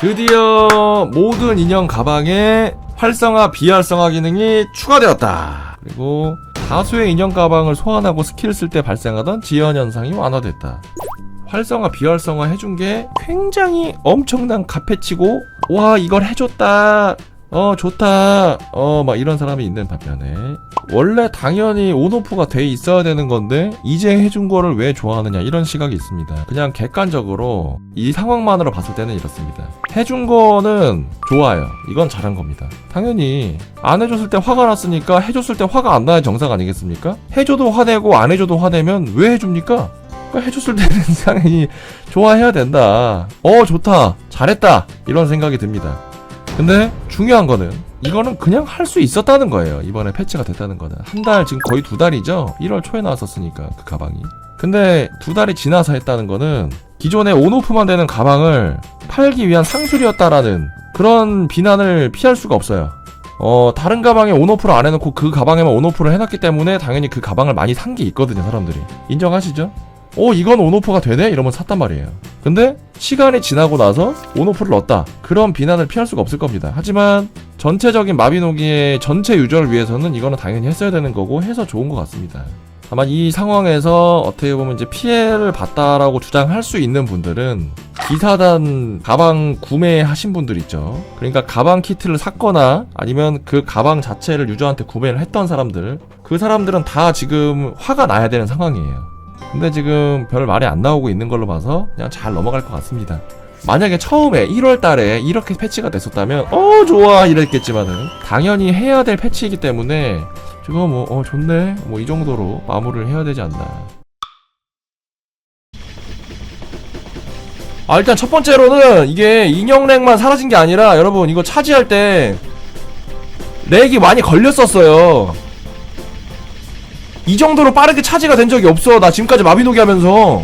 드디어 모든 인형 가방에 활성화 비활성화 기능이 추가되었다. 그리고 다수의 인형 가방을 소환하고 스킬을 쓸 때 발생하던 지연 현상이 완화됐다. 활성화 비활성화 해준 게 굉장히 엄청난 값해치고 와 이걸 해줬다 어 좋다 어 막 이런 사람이 있는 반면에 원래 당연히 온오프가 돼 있어야 되는 건데 이제 해준 거를 왜 좋아하느냐 이런 시각이 있습니다 그냥 객관적으로 이 상황만으로 봤을 때는 이렇습니다 해준 거는 좋아요 이건 잘한 겁니다 당연히 안 해줬을 때 화가 났으니까 해줬을 때 화가 안 나야 정상 아니겠습니까 해줘도 화내고 안 해줘도 화내면 왜 해줍니까 그러니까 해줬을 때는 당연히 좋아해야 된다. 어, 좋다. 잘했다. 이런 생각이 듭니다. 근데 중요한 거는 이거는 그냥 할 수 있었다는 거예요. 이번에 패치가 됐다는 거는. 한 달, 지금 거의 두 달이죠? 1월 초에 나왔었으니까, 그 가방이. 근데 두 달이 지나서 했다는 거는 기존에 온오프만 되는 가방을 팔기 위한 상술이었다라는 그런 비난을 피할 수가 없어요. 어, 다른 가방에 온오프를 안 해놓고 그 가방에만 온오프를 해놨기 때문에 당연히 그 가방을 많이 산 게 있거든요, 사람들이. 인정하시죠? 어 이건 온오프가 되네? 이러면 샀단 말이에요 근데 시간이 지나고 나서 온오프를 넣었다 그런 비난을 피할 수가 없을 겁니다 하지만 전체적인 마비노기의 전체 유저를 위해서는 이거는 당연히 했어야 되는 거고 해서 좋은 것 같습니다 다만 이 상황에서 어떻게 보면 이제 피해를 봤다라고 주장할 수 있는 분들은 기사단 가방 구매하신 분들 있죠. 그러니까 가방 키트를 샀거나 아니면 그 가방 자체를 유저한테 구매를 했던 사람들, 그 사람들은 다 지금 화가 나야 되는 상황이에요. 근데 지금 별 말이 안 나오고 있는 걸로 봐서 그냥 잘 넘어갈 것 같습니다. 만약에 처음에 1월 달에 이렇게 패치가 됐었다면 어 좋아 이랬겠지만은 당연히 해야 될 패치이기 때문에 지금 뭐어 좋네 뭐 이 정도로 마무리를 해야 되지 않나. 아 일단 첫 번째로는 이게 인형 렉만 사라진 게 아니라 여러분 이거 차지할 때 렉이 많이 걸렸었어요. 이 정도로 빠르게 차지가 된 적이 없어. 나 지금까지 마비노기 하면서.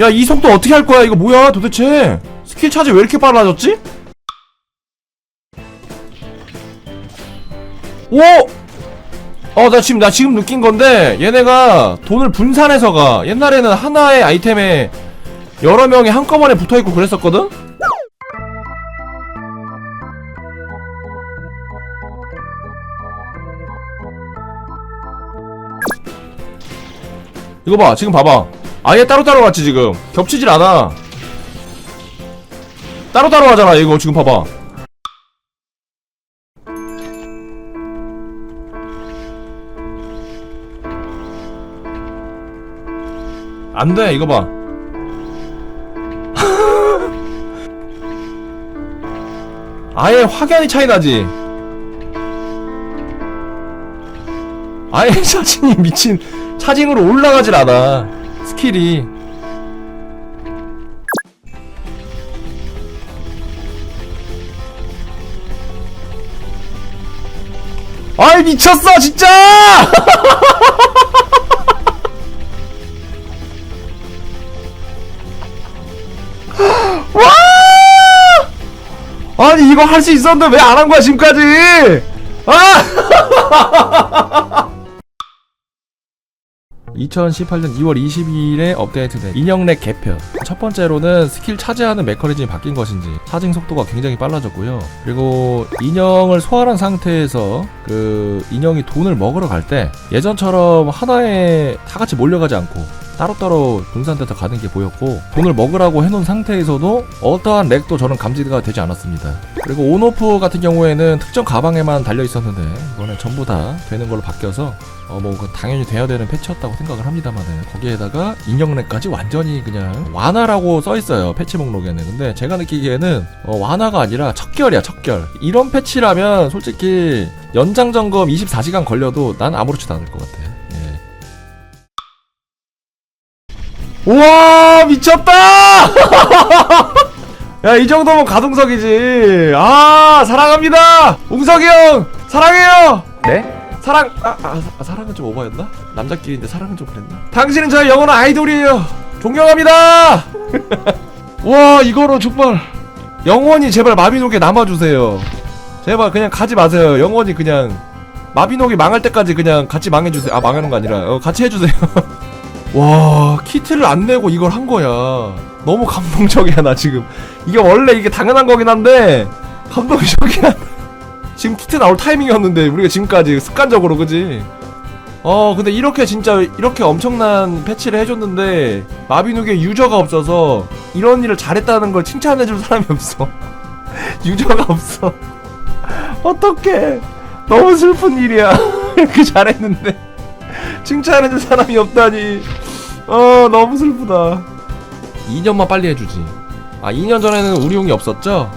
야, 이 속도 어떻게 할 거야? 이거 뭐야, 도대체? 스킬 차지 왜 이렇게 빨라졌지? 오! 어, 나 지금, 나 지금 느낀 건데, 얘네가 돈을 분산해서 가. 옛날에는 하나의 아이템에 여러 명이 한꺼번에 붙어 있고 그랬었거든? 이거 봐, 지금 봐봐. 아예 따로따로 갔지, 지금. 겹치질 않아. 따로따로 가잖아, 이거 지금 봐봐. 안 돼, 이거 봐. 아예 확연히 차이 나지? 아예 사진이 미친 차징으로 올라가질 않아. 스킬이. 아이 미쳤어 진짜! 와! 아니 이거 할 수 있었는데 왜 안 한 거야 지금까지? 아 2018년 2월 22일에 업데이트된 인형렉 개편. 첫 번째로는 스킬 차지하는 메커니즘이 바뀐 것인지 차징 속도가 굉장히 빨라졌고요. 그리고 인형을 소환한 상태에서 그 인형이 돈을 먹으러 갈 때 예전처럼 하나에 다 같이 몰려가지 않고 따로따로 분산돼서 가는 게 보였고 돈을 먹으라고 해놓은 상태에서도 어떠한 렉도 저는 감지가 되지 않았습니다. 그리고 온오프 같은 경우에는 특정 가방에만 달려 있었는데 이번에 전부 다 되는 걸로 바뀌어서 어 뭐 당연히 돼야 되는 패치였다고 생각을 합니다만은 거기에다가 인형 렉까지 완전히 그냥 완화라고 써 있어요 패치 목록에는. 근데 제가 느끼기에는 어, 완화가 아니라 척결이야 척결. 이런 패치라면 솔직히 연장 점검 24시간 걸려도 난 아무렇지도 않을 것 같아 예. 우와 미쳤다 야 이 정도면 가동석이지 아 사랑합니다 웅석이 형 사랑해요 네? 사랑 아, 아, 아, 사랑은 좀 오버였나? 남자끼리인데 사랑은 좀 그랬나? 당신은 저의 영원한 아이돌이에요 존경합니다 와 이거로 정말 영원히 제발 마비노기에 남아주세요 제발 그냥 가지 마세요 영원히 그냥 마비노기 망할 때까지 그냥 같이 망해주세요. 아 망하는 거 아니라 어, 같이 해주세요. 와 키트를 안 내고 이걸 한 거야. 너무 감동적이야 나 지금. 이게 원래 이게 당연한 거긴 한데 감동적이야. 지금 키트 나올 타이밍이었는데 우리가 지금까지 습관적으로 그지? 어 근데 이렇게 진짜 이렇게 엄청난 패치를 해줬는데 마비노기에 유저가 없어서 이런 일을 잘했다는 걸 칭찬해줄 사람이 없어 유저가 없어 어떡해 너무 슬픈 일이야 이렇게 잘했는데 칭찬해줄 사람이 없다니. 어 너무 슬프다. 2년만 빨리 해주지. 아 2년 전에는 우리 용이 없었죠?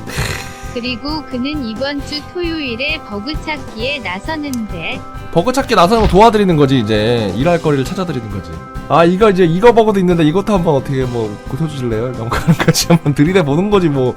그리고 그는 이번 주 토요일에 버그 찾기에 나서는데. 버그 찾기 나서는 거 도와드리는 거지 이제. 일할 거리를 찾아드리는 거지. 아 이거 이제 이거 버그도 있는데 이것도 한번 어떻게 뭐 고쳐주실래요? 이런 거 거지 한번 들이대 보는 거지 뭐